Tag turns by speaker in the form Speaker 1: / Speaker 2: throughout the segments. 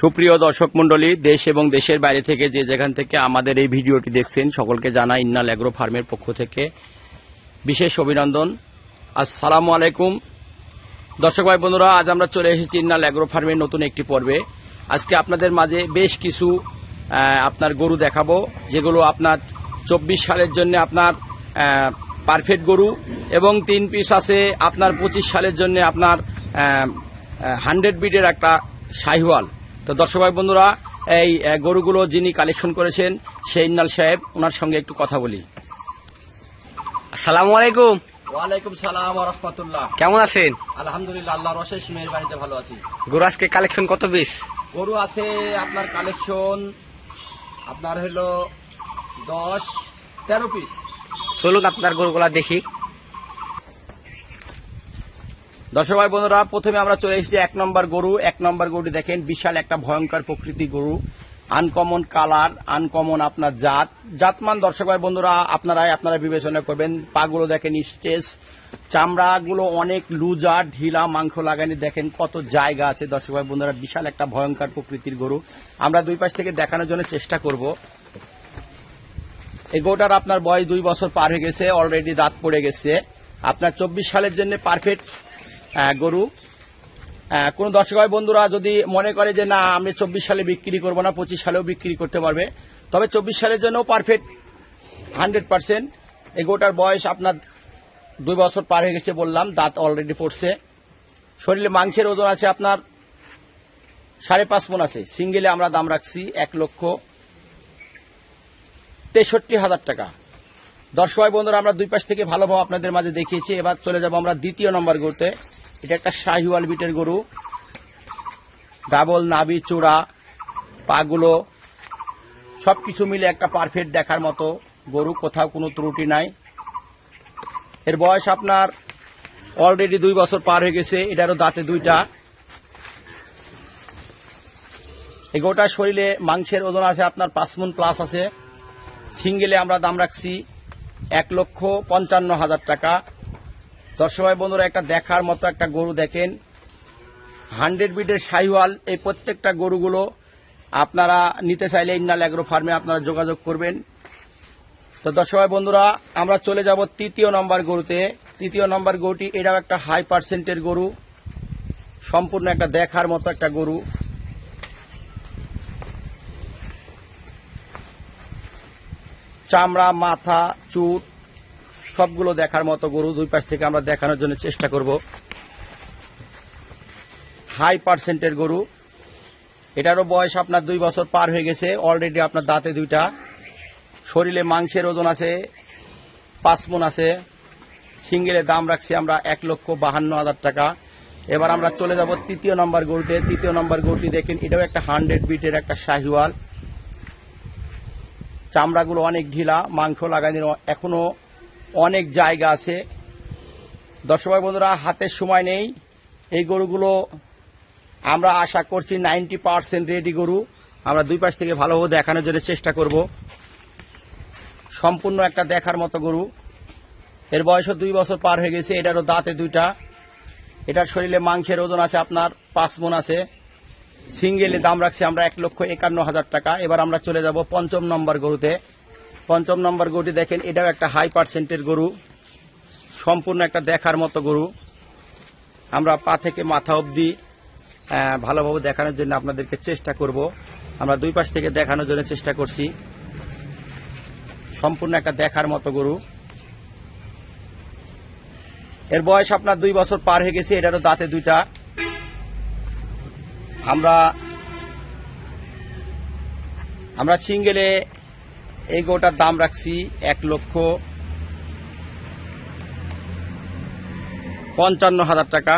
Speaker 1: সুপ্রিয় দর্শক মণ্ডলী, দেশ এবং দেশের বাইরে থেকে যে যেখান থেকে আমাদের এই ভিডিওটি দেখছেন, সকলকে জানাই ইন্নাল অ্যাগ্রো ফার্মের পক্ষ থেকে বিশেষ অভিনন্দন। আসসালামু আলাইকুম। দর্শক ভাই বন্ধুরা আজ আমরা চলে এসেছি ইন্নাল অ্যাগ্রো ফার্মের নতুন একটি পর্বে। আজকে আপনাদের মাঝে বেশ কিছু আপনার গরু দেখাবো, যেগুলো আপনার চব্বিশ সালের জন্য আপনার পারফেক্ট গরু এবং তিন পিস আছে আপনার পঁচিশ সালের জন্য আপনার হান্ড্রেড বিটের একটা শাহিওয়াল। তো দর্শক ভাই বন্ধুরা এই গরুগুলো যিনি কালেকশন করেছেন সেই ইন্নাল সাহেব ওনার সঙ্গে একটু কথা বলি।
Speaker 2: আসসালামু আলাইকুম।
Speaker 1: ওয়ালাইকুম সালাম রহমতুল্লাহ।
Speaker 2: কেমন আছেন?
Speaker 1: আলহামদুলিল্লাহ আল্লাহর অশেষ বাড়িতে ভালো আছি।
Speaker 2: গরু আজকে কালেকশন কত পিস
Speaker 1: গরু আছে আপনার কালেকশন আপনার হলো দশ তেরো পিস
Speaker 2: চলুন আপনার গরুগুলা দেখি।
Speaker 1: দর্শক ভাই, বন্ধুরা, প্রথমে আমরা চলে এসেছি এক নম্বর গরু। এক নম্বর গরুটি দেখেন, বিশাল একটা ভয়ঙ্কর প্রকৃতি গরু। আনকমন কালার আনকমন আপনার জাত। জাতমান, দর্শক ভাই, বন্ধুরা, আপনারাই আপনারা বিবেচনা করবেন। পাগুলো দেখেন স্টেজ চামড়াগুলো অনেক লুজা, ঢিলা, মাংস লাগানি দেখেন কত জায়গা আছে। দর্শক ভাই, বন্ধুরা, বিশাল একটা ভয়ঙ্কর প্রকৃতির গরু। আমরা দুই পাশ থেকে দেখানোর জন্য চেষ্টা করব। এই গরুটার আপনার বয়স দুই বছর পার হয়ে গেছে অলরেডি দাঁত পড়ে গেছে। আপনার চব্বিশ সালের জন্য পারফেক্ট গরু। কোন দর্শক ভাই, বন্ধুরা, যদি মনে করে যে না, আমি চব্বিশ সালে বিক্রি করব না, পঁচিশ সালেও বিক্রি করতে পারবে, তবে চব্বিশ সালের জন্য পারফেক্ট হান্ড্রেড পার্সেন্ট এই গোটার বয়স আপনার দুই বছর পার হয়ে গেছে বললাম, দাঁত অলরেডি পড়ছে। শরীরে মাংসের ওজন আছে আপনার সাড়ে পাঁচ মন আছে। সিঙ্গেলে আমরা দাম রাখছি এক লক্ষ তেষট্টি হাজার টাকা। দর্শক বন্ধুরা, আমরা দুই পাশ থেকে ভালোভাবে আপনাদের মাঝে দেখিয়েছি। এবার চলে যাব আমরা দ্বিতীয় নম্বর গরুতে। এটা একটা শাহিওয়াল বিটের গরু। ডাবল নাবি চূড়া, পাগুলো, সবকিছু মিলে একটা পারফেক্ট দেখার মতো গরু, কোথাও কোনো ত্রুটি নাই। এর বয়স আপনার অলরেডি দুই বছর পার হয়ে গেছে, এটারও দাঁতে দুইটা। এই গোটা শরীরে মাংসের ওজন আছে আপনার পাঁচ মন প্লাস আছে। সিঙ্গেলে আমরা দাম রাখছি এক লক্ষ পঞ্চান্ন হাজার টাকা। দর্শক বন্ধুরা, একটা দেখার মতো একটা গরু দেখেন। হান্ড্রেড বিডের শাহিওয়াল এই প্রত্যেকটা গরুগুলো আপনারা নিতে চাইলে ইন্নাল অ্যাগ্রো ফার্মে আপনারা যোগাযোগ করবেন। তো দর্শক বন্ধুরা, আমরা চলে যাব তৃতীয় নম্বর গরুতে। তৃতীয় নম্বর গরুটি এটাও একটা হাই পার্সেন্টের গরু। সম্পূর্ণ একটা দেখার মতো একটা গরু। চামড়া, মাথা, চুট সবগুলো দেখার মতো গরু দুই পাশ থেকে আমরা দেখানোর জন্য চেষ্টা করব। হাই পার্সেন্টের গরু। এটারও বয়স আপনার দুই বছর পার হয়ে গেছে। অলরেডি আপনার দাঁতে দুইটা। শরীরে মাংসের ওজন আছে, পাঁচ মন আছে। সিঙ্গেলে দাম রাখছি আমরা এক লক্ষ বাহান্ন হাজার টাকা। এবার আমরা চলে যাব তৃতীয় নম্বর গরুতে। তৃতীয় নম্বর গরুটি দেখেন, এটাও একটা হান্ড্রেড বিটের একটা শাহিওয়াল। চামড়াগুলো অনেক ঢিলা, মাংস লাগানোর এখনও অনেক জায়গা আছে। দর্শক বন্ধুরা হাতের সময় নেই। এই গরুগুলো আমরা আশা করছি নাইনটি পার্সেন্ট রেডি গরু। আমরা দুই পাশ থেকে ভালোভাবে দেখানোর জন্য চেষ্টা করব। সম্পূর্ণ একটা দেখার মতো গরু। এর বয়সও দুই বছর পার হয়ে গেছে, এটারও দাঁতে দুইটা। এটার শরীরে মাংসের ওজন আছে আপনার পাঁচ মন আছে। সিঙ্গেলে দাম রাখছি আমরা এক লক্ষ একান্ন হাজার টাকা। এবার আমরা চলে যাব পঞ্চম নম্বর গরুতে। পঞ্চম নম্বর গরুটি দেখেন, এটাও একটা হাই পার্সেন্টের গরু, সম্পূর্ণ একটা দেখার মতো গরু। আমরা পা থেকে মাথা অবধি ভালোভাবে দেখানোর জন্য আপনাদেরকে চেষ্টা করব। আমরা দুই পাশ থেকে দেখানোর জন্য চেষ্টা করছি। সম্পূর্ণ একটা দেখার মতো গরু। এর বয়স আপনার দুই বছর পার হয়ে গেছে, এটারও দাঁতে দুইটা। আমরা আমরা সিঙ্গেলে এই গোটার দাম রাখছি এক লক্ষ পঞ্চান্ন হাজার টাকা।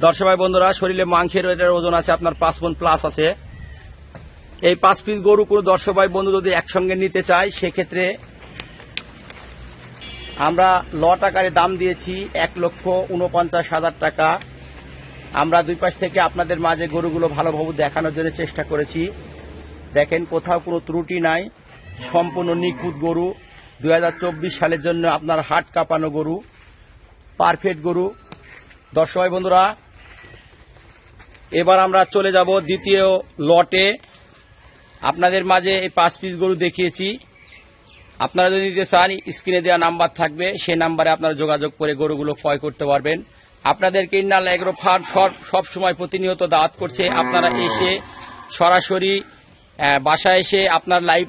Speaker 1: দর্শক ভাই, বন্ধুরা, শরীরে মাংসের ওজন আছে, আপনার পাঁচ মন প্লাস আছে। এই পাঁচ পিস গরু কোনো দর্শক ভাই, বন্ধু যদি একসঙ্গে নিতে চায়, সেক্ষেত্রে আমরা লট আকারে দাম দিয়েছি এক লক্ষ উনপঞ্চাশ হাজার টাকা। আমরা দুই পাশ থেকে আপনাদের মাঝে গরুগুলো ভালোভাবে দেখানোর জন্য চেষ্টা করেছি। দেখেন, কোথাও কোনো ত্রুটি নাই। সম্পূর্ণ নিখুঁত গরু। দু হাজার চব্বিশ সালের জন্য আপনার হাট কাঁপানো গরু পারফেক্ট গরু। দর্শক বন্ধুরা, এবার আমরা চলে যাব দ্বিতীয় লটে। আপনাদের মাঝে এই পাঁচ পিস গরু দেখিয়েছি। আপনারা যদি নিতে চান স্ক্রিনে দেওয়া নাম্বার থাকবে। সেই নাম্বারে আপনারা যোগাযোগ করে গরুগুলো ক্রয় করতে পারবেন। আপনাদেরকে ইন্নাল এগ্রো ফার্ম সব সময় প্রতিনিয়ত দাওয়াত করছে। আপনারা এসে সরাসরি বাসায় এসে আপনার লাইফ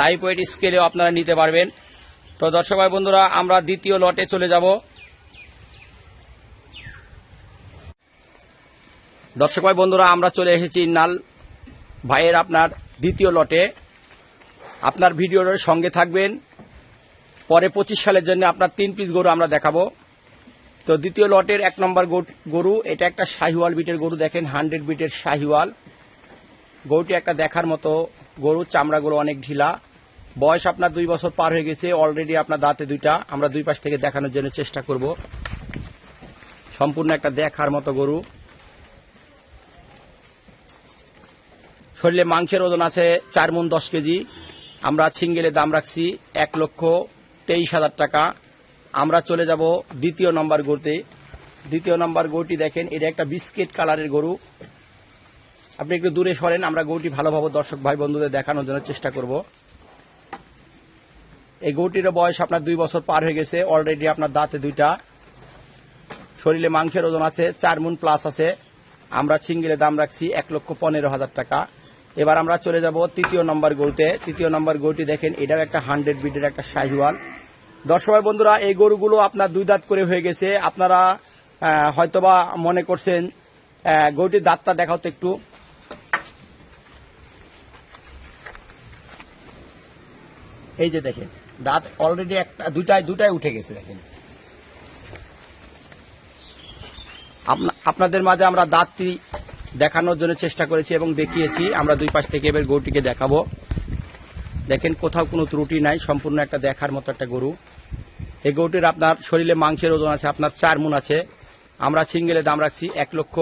Speaker 1: লাইফ ওয়েট স্কেলেও আপনারা নিতে পারবেন। তো দর্শক ভাই, বন্ধুরা, আমরা দ্বিতীয় লটে চলে যাব। দর্শক ভাই, বন্ধুরা, আমরা চলে এসেছি নাল ভাইয়ের আপনার দ্বিতীয় লটে আপনার ভিডিওর সঙ্গে থাকবেন। পরে পঁচিশ সালের জন্য আপনার তিন পিস গরু আমরা দেখাবো। তো দ্বিতীয় লটের এক নম্বর গরু এটা একটা শাহিওয়াল বিটের গরু, দেখেন হান্ড্রেড বিটের শাহিওয়াল। গরুটি একটা দেখার মতো গরু চামড়াগুলো অনেক ঢিলা। বয়স আপনার দুই বছর পার হয়ে গেছে অলরেডি আপনার দাঁতে দুইটা। আমরা দুই পাশ থেকে দেখানোর জন্য চেষ্টা করব। সম্পূর্ণ একটা দেখার মতো গরু। শরীরে মাংসের ওজন আছে চার মন দশ কেজি। আমরা সিঙ্গেলে দাম রাখছি এক লক্ষ তেইশ হাজার টাকা। আমরা চলে যাব দ্বিতীয় নম্বর গরুতে। দ্বিতীয় নম্বর গরুটি দেখেন, এটা একটা বিস্কিট কালারের গরু। আপনি একটু দূরে সরেন, আমরা গরুটি ভালোভাবে দর্শক ভাই বন্ধুদের দেখানোর জন্য চেষ্টা করব। এই গরুটির বয়স আপনার দুই বছর পার হয়ে গেছে অলরেডি আপনার দাঁতে দুইটা। শরীরে মাংসের ওজন আছে, চার মুন প্লাস আছে। আমরা সিঙ্গেলে দাম রাখছি এক লক্ষ পনেরো হাজার টাকা। এবার আমরা চলে যাব তৃতীয় নম্বর গরুতে। তৃতীয় নম্বর গরুটি দেখেন, এটাও একটা হান্ড্রেড বিটের একটা শাহিওয়াল দর্শক বন্ধুরা, এই গরুগুলো আপনার দুই দাঁত করে হয়ে গেছে। আপনারা হয়তোবা মনে করছেন গরুটির দাঁতটা দেখাও তো একটু। এই যে দেখেন, দাঁত অলরেডি একটা দুটায় দুটায় উঠে গেছে, দেখেন। আপনা- আপনাদের মাঝে আমরা দাঁতটি দেখানোর জন্য চেষ্টা করেছি এবং দেখিয়েছি। আমরা দুই পাশ থেকে এবার গরুটিকে দেখাবো। দেখেন, কোথাও কোনো ত্রুটি নাই, সম্পূর্ণ একটা দেখার মতো একটা গরু। এই গরুটির আপনার শরীরে মাংসের ওজন আছে, আপনার চার মুন আছে। আমরা সিঙ্গেলে দাম রাখছি এক লক্ষ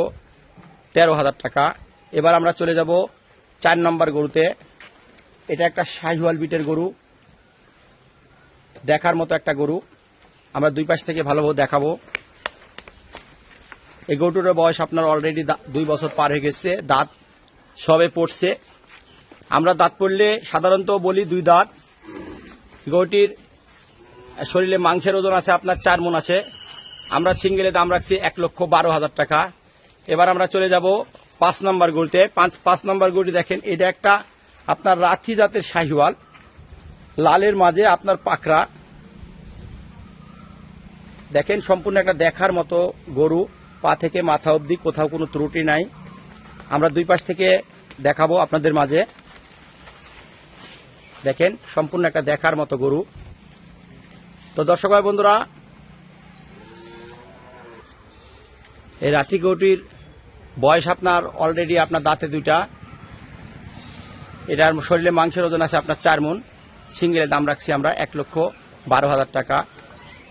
Speaker 1: তেরো হাজার টাকা। এবার আমরা চলে যাব চার নম্বর গরুতে। এটা একটা শাহিওয়াল বিটের গরু। দেখার মতো একটা গরু। আমরা দুই পাশ থেকে ভালোভাবে দেখাবো। এই গরুটার বয়স আপনার অলরেডি দুই বছর পার হয়ে গেছে। দাঁত সবে পড়ছে। আমরা দাঁত পড়লে সাধারণত বলি দুই দাঁত। গরুটির শরীরে মাংসের ওজন আছে, আপনার চার মন আছে। আমরা সিঙ্গেলে দাম রাখছি এক লক্ষ বারো হাজার টাকা। এবার আমরা চলে যাব পাঁচ নম্বর গরুতে। পাঁচ পাঁচ নম্বর গরুটি দেখেন, এটা একটা আপনার রাখি জাতের শাহিওয়াল। লালের মাঝে আপনার পাকড়া। দেখেন, সম্পূর্ণ একটা দেখার মতো গরু। পা থেকে মাথা অবধি কোথাও কোনো ত্রুটি নাই। আমরা দুই পাশ থেকে দেখাবো আপনাদের মাঝে। দেখেন, সম্পূর্ণ একটা দেখার মতো গরু। তো দর্শক ভাই, বন্ধুরা, এই রাতি গরুটির বয়স আপনার অলরেডি আপনার দাঁতে দুইটা। এটার শরীরে মাংসের ওজন আছে আপনার চার মন সিঙ্গেলের দাম রাখছি আমরা এক লক্ষ বারো হাজার টাকা।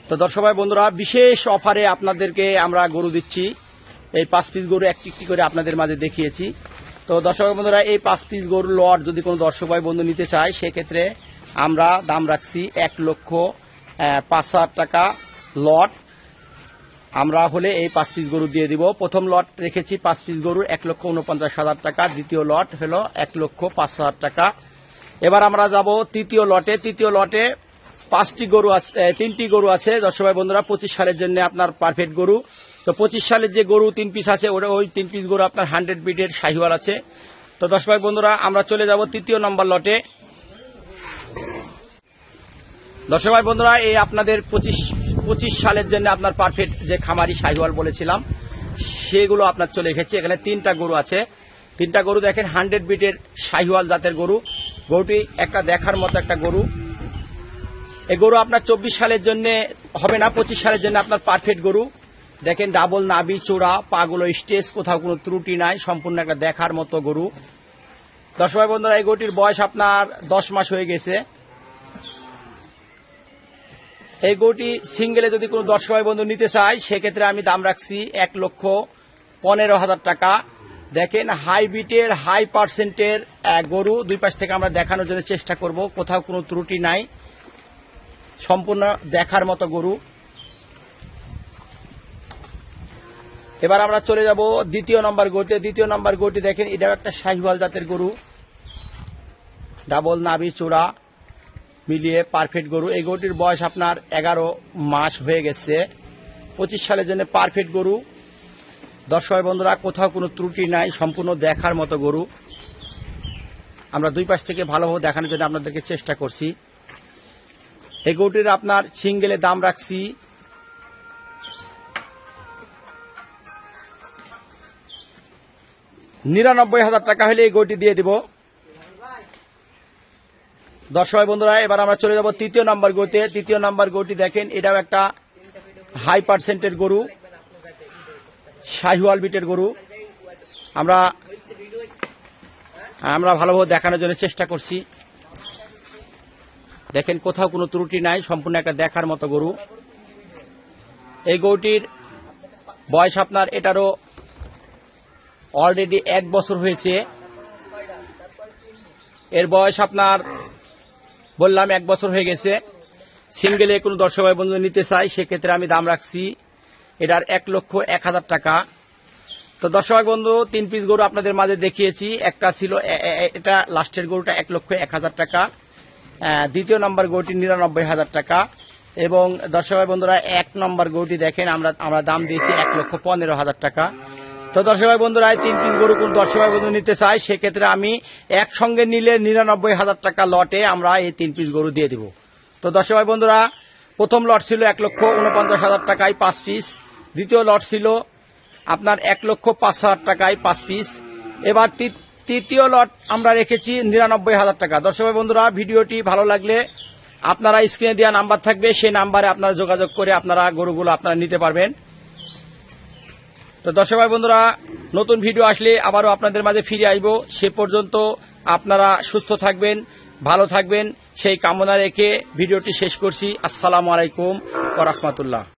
Speaker 1: তো দর্শক ভাই, বন্ধুরা, বিশেষ অফারে আপনাদেরকে আমরা গরু দিচ্ছি। এই পাঁচ পিস গরু একটি একটি করে আপনাদের মাঝে দেখিয়েছি। তো দর্শক বন্ধুরা, এই পাঁচ পিস গরু লট যদি কোনো দর্শক ভাই, বন্ধু নিতে চায়, সেক্ষেত্রে আমরা দাম রাখছি এক লক্ষ পাঁচ হাজার টাকা লট আমরা হলে এই পাঁচ পিস গরু দিয়ে দিব। প্রথম লট রেখেছি পাঁচ পিস গরুর এক লক্ষ উনপঞ্চাশ হাজার টাকা। দ্বিতীয় লট হলো এক লক্ষ পাঁচ হাজার টাকা। এবার আমরা যাব তৃতীয় লটে। তৃতীয় লটে পাঁচটি গরু আছে তিনটি গরু আছে। দর্শক বন্ধুরা, পঁচিশ সালের জন্য আপনার পারফেক্ট গরু। তো পঁচিশ সালের যে গরু তিন পিস আছে ওটা ওই তিন পিস গরু আপনার হান্ড্রেড বিটের শাহিওয়াল আছে। তো দর্শক বন্ধুরা, আমরা চলে যাব তৃতীয় নম্বর লটে। দর্শক ভাই, বন্ধুরা, এই আপনাদের পঁচিশ পঁচিশ সালের জন্য আপনার পারফেক্ট যে খামারি শাহিওয়াল বলেছিলাম, সেগুলো আপনার চলে এসেছে। এখানে তিনটা গরু আছে। তিনটা গরু দেখেন হান্ড্রেড বিটের শাহিওয়াল জাতের গরু। গরুটি একটা দেখার মতো একটা গরু। এই গরু আপনার চব্বিশ সালের জন্য হবে না, পঁচিশ সালের জন্য আপনার পারফেক্ট গরু। দেখেন ডাবল নাবি চূড়া, পাগুলো স্টেজ কোথাও কোনো ত্রুটি নাই, সম্পূর্ণ একটা দেখার মতো গরু। দর্শক ভাই, বন্ধুরা, এই গরুটির বয়স আপনার দশ মাস হয়ে গেছে। এই গরুটি সিঙ্গেলে যদি কোনো দর্শক ভাই, বন্ধু নিতে চায়, সেক্ষেত্রে আমি দাম রাখছি এক লক্ষ পনেরো হাজার টাকা। দেখেন হাই বিটের হাই পার্সেন্টের গরু দুই পাশ থেকে আমরা দেখানোর জন্য চেষ্টা করব। কোথাও কোনো ত্রুটি নাই। সম্পূর্ণ দেখার মতো গরু। এবার আমরা চলে যাব দ্বিতীয় নম্বর গরুতে। দ্বিতীয় নম্বর গরুটি দেখেন, এটাও একটা শাহিওয়াল জাতের গরু। ডাবল নাভি চূড়া মিলিয়ে পারফেক্ট গরু। এই গরুটির বয়স আপনার এগারো মাস হয়ে গেছে। পঁচিশ সালের জন্য পারফেক্ট গরু। দর্শক বন্ধুরা, কোথাও কোনো ত্রুটি নাই, সম্পূর্ণ দেখার মতো গরু। আমরা দুই পাশ থেকে ভালোভাবে দেখানোর জন্য আপনাদেরকে চেষ্টা করছি। এই গরুটির আপনার সিঙ্গেলে দাম রাখছি। নিরানব্বই হাজার টাকা হলে এই গরুটি দিয়ে দিব। দর্শক বন্ধুরা, এবার আমরা চলে যাব তৃতীয় নাম্বার গরুতে। তৃতীয় নাম্বার গরুটি দেখেন, এটাও একটা হাই পার্সেন্টের গরু। শাহিওয়াল বিটের গরু। আমরা আমরা ভালোভাবে দেখানোর জন্য চেষ্টা করছি। দেখেন, কোথাও কোনো ত্রুটি নাই, সম্পূর্ণ একটা দেখার মতো গরু। এই গরুটির বয়স আপনার, এটারও অলরেডি এক বছর হয়েছে। এর বয়স আপনার, বললাম এক বছর হয়ে গেছে। সিঙ্গেলে কোনো দর্শক বন্ধু নিতে চাই, সেক্ষেত্রে আমি দাম রাখছি। এটার এক লক্ষ এক হাজার টাকা। তো দর্শক বন্ধু, তিন পিস গরু আপনাদের মাঝে দেখিয়েছি। একটা ছিল এটা লাস্টের গরুটা এক লক্ষ এক হাজার টাকা। দ্বিতীয় নম্বর গরুটি নিরানব্বই হাজার টাকা। এবং দর্শক বন্ধুরা, এক নম্বর গরুটি দেখেন, আমরা আমরা দাম দিয়েছি এক লক্ষ পনেরো হাজার টাকা। তো দর্শক ভাই বন্ধুরা তিন পিস গরু কোন দর্শক ভাই বন্ধু নিতে চাই সেক্ষেত্রে আমি একসঙ্গে নিলে নিরানব্বই হাজার টাকা লটে আমরা এই তিন পিস গরু দিয়ে দিব। তো দর্শক ভাই বন্ধুরা, প্রথম লট ছিল এক লক্ষ উনপঞ্চাশ হাজার টাকায় পাঁচ পিস দ্বিতীয় লট ছিল আপনার এক লক্ষ পাঁচ হাজার টাকায় পাঁচ পিস। এবার তৃতীয় লট আমরা রেখেছি নিরানব্বই হাজার টাকা। দর্শক বন্ধুরা, ভিডিওটি ভালো লাগলে আপনারা স্ক্রিনে দেওয়া নাম্বার থাকবে, সেই নাম্বারে আপনারা যোগাযোগ করে আপনারা গরুগুলো আপনারা নিতে পারবেন। তো দর্শক ভাই বন্ধুরা, নতুন ভিডিও আসলে আবারও আপনাদের মাঝে ফিরে আসব সে পর্যন্ত আপনারা সুস্থ থাকবেন, ভালো থাকবেন, সেই কামনা রেখে ভিডিওটি শেষ করছি। আসসালামু আলাইকুম ওরহমতুল্লাহ